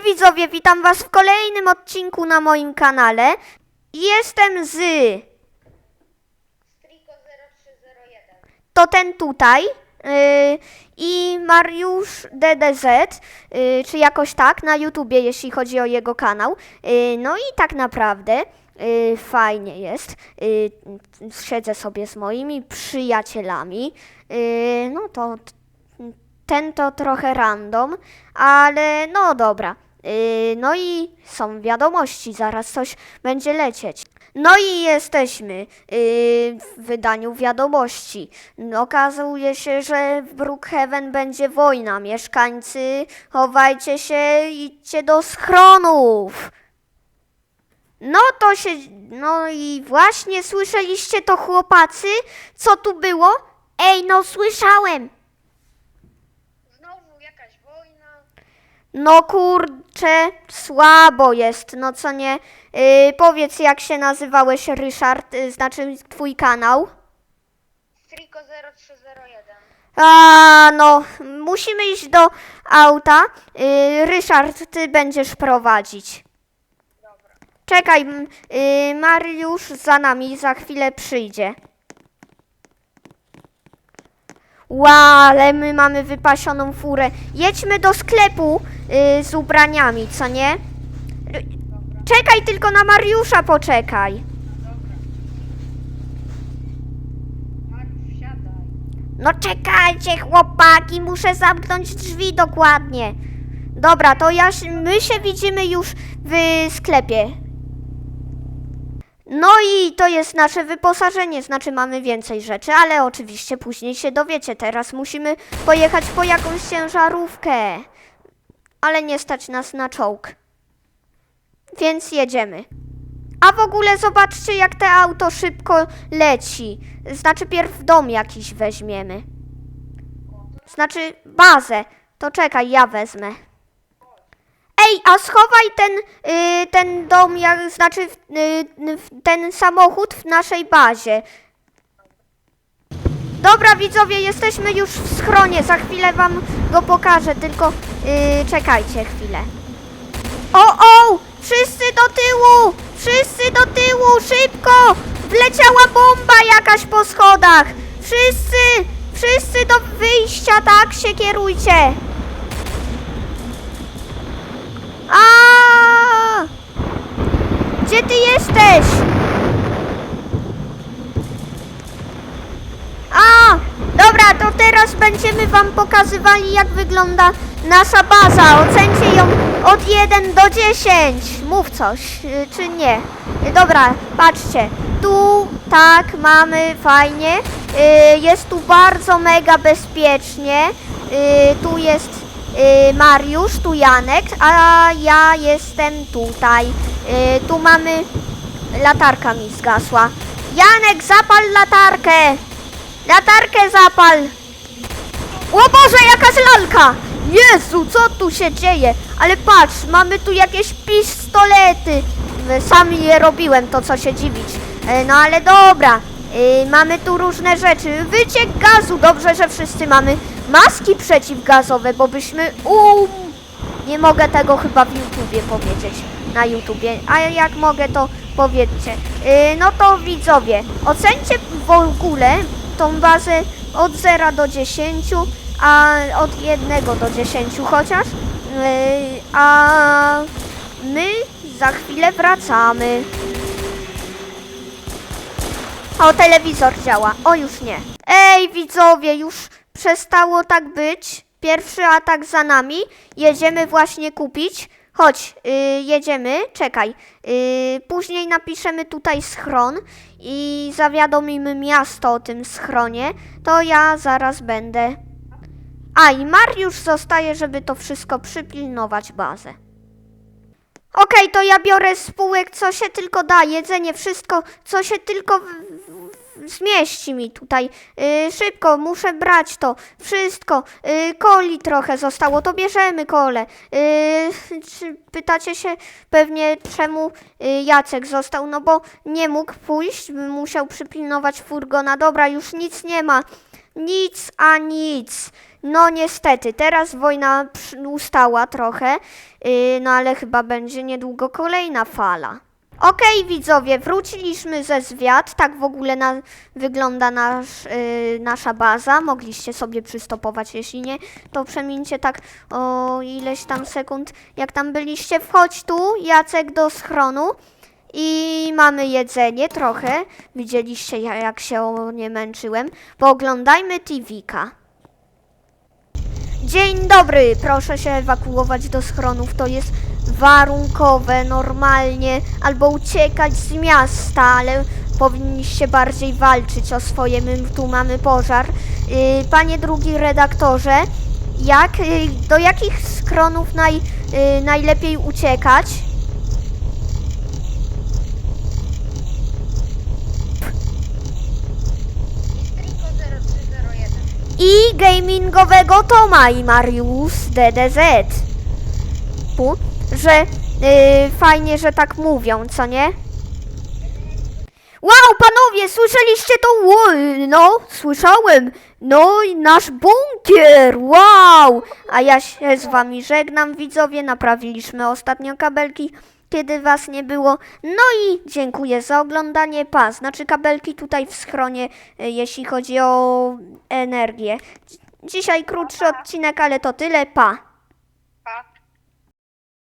widzowie, witam was w kolejnym odcinku na moim kanale. Jestem z... Striko 0301. To ten tutaj. Yy, I Mariusz DDZ, yy, czy jakoś tak, na YouTubie, jeśli chodzi o jego kanał. Yy, no i tak naprawdę yy, fajnie jest. Yy, siedzę sobie z moimi przyjacielami. Yy, no to ten to trochę random, ale no dobra. Yy, no i są wiadomości, zaraz coś będzie lecieć. No i jesteśmy yy, w wydaniu wiadomości. Okazuje się, że w Brookhaven będzie wojna. Mieszkańcy, chowajcie się, idźcie do schronów. No to się. No i właśnie słyszeliście to, chłopacy? Co tu było? Ej, no słyszałem. Znowu jakaś wojna. No kurczę, słabo jest, no co nie? Yy, powiedz, jak się nazywałeś, Ryszard, yy, znaczy twój kanał? Striko 0301. A, no, musimy iść do auta. Yy, Ryszard, ty będziesz prowadzić. Dobra. Czekaj, m, yy, Mariusz za nami za chwilę przyjdzie. Ła, ale my mamy wypasioną furę. Jedźmy do sklepu yy, z ubraniami, co nie? R-. Czekaj tylko na Mariusza, poczekaj. No czekajcie, chłopaki, muszę zamknąć drzwi dokładnie. Dobra, to ja, my się widzimy już w sklepie. No i to jest nasze wyposażenie, znaczy mamy więcej rzeczy, ale oczywiście później się dowiecie. Teraz musimy pojechać po jakąś ciężarówkę. Ale nie stać nas na czołg. Więc jedziemy. A w ogóle zobaczcie, jak te auto szybko leci. Znaczy, pierw dom jakiś weźmiemy. Znaczy, bazę. To czekaj, ja wezmę. Ej, a schowaj ten, y, ten dom, jak, znaczy y, ten samochód w naszej bazie. Dobra, widzowie, jesteśmy już w schronie. Za chwilę wam go pokażę, tylko y, czekajcie chwilę. O, o! Wszyscy do tyłu! Wszyscy do tyłu! Szybko! Wleciała bomba jakaś po schodach! Wszyscy! Wszyscy do wyjścia, tak się kierujcie! A! Gdzie ty jesteś? A! Dobra, to teraz będziemy wam pokazywali jak wygląda nasza baza. Ocencie ją od 1 do 10. Mów coś, y, czy nie. Y, Dobra, patrzcie. Tu tak mamy fajnie. Y, Jest tu bardzo mega bezpiecznie. Tu jest Mariusz, tu Janek, a ja jestem tutaj. Y, Tu mamy latarka mi zgasła. Janek, zapal latarkę! Latarkę zapal! O Boże, jakaś lalka! Jezu, co tu się dzieje? Ale patrz, mamy tu jakieś pistolety. Sam je robiłem, to co się dziwić. E, No ale dobra, E, mamy tu różne rzeczy. Wyciek gazu, dobrze, że wszyscy mamy maski przeciwgazowe, bo byśmy... Um... Nie mogę tego chyba w YouTubie powiedzieć. Na YouTubie. A jak mogę, to powiedzcie. Yy, no to widzowie, ocencie w ogóle tą bazę od 0 do 10, a od 1 do 10 chociaż. Yy, a my za chwilę wracamy. O, telewizor działa. O, już nie. Ej, widzowie, już przestało tak być. Pierwszy atak za nami. Jedziemy właśnie kupić. Chodź, y, jedziemy. Czekaj. Y, później napiszemy tutaj schron i zawiadomimy miasto o tym schronie. To ja zaraz będę. A, i Mariusz zostaje, żeby to wszystko przypilnować bazę. Okej, to ja biorę spółek, co się tylko da, jedzenie, wszystko, co się tylko zmieści mi tutaj. Yy, szybko, muszę brać to, wszystko. Yy, trochę zostało, to bierzemy kole. Yy, pytacie się pewnie, czemu yy, Jacek został? No bo nie mógł pójść, musiał przypilnować furgona. Dobra, już nic nie ma. Nic a nic. No niestety, teraz wojna ustała trochę, yy, no ale chyba będzie niedługo kolejna fala. Okej widzowie, wróciliśmy ze zwiat, tak w ogóle na, wygląda nasz, yy, nasza baza. Mogliście sobie przystopować, jeśli nie, to przemińcie tak o ileś tam sekund, jak tam byliście. Wchodź tu, Jacek, do schronu. I mamy jedzenie trochę. Widzieliście ja- jak się o nie męczyłem. Pooglądajmy TV-ka. Dzień dobry, proszę się ewakuować do schronów. To jest warunkowe, normalnie, albo uciekać z miasta, ale powinniście bardziej walczyć o swoje. My tu mamy pożar. Yy, Panie drugi redaktorze, jak, yy, do jakich schronów naj, yy, najlepiej uciekać? I gamingowego Toma i Marius DDZ. Pu, że y, fajnie, że tak mówią, co nie? Wow, panowie, słyszeliście to? No, słyszałem. No i nasz bunkier, wow! A ja się z wami żegnam, widzowie. Naprawiliśmy ostatnio kabelki, kiedy was nie było. No i dziękuję za oglądanie. Pa, znaczy kabelki tutaj w schronie, y, jeśli chodzi o energię. Dzisiaj krótszy odcinek, ale to tyle. Pa.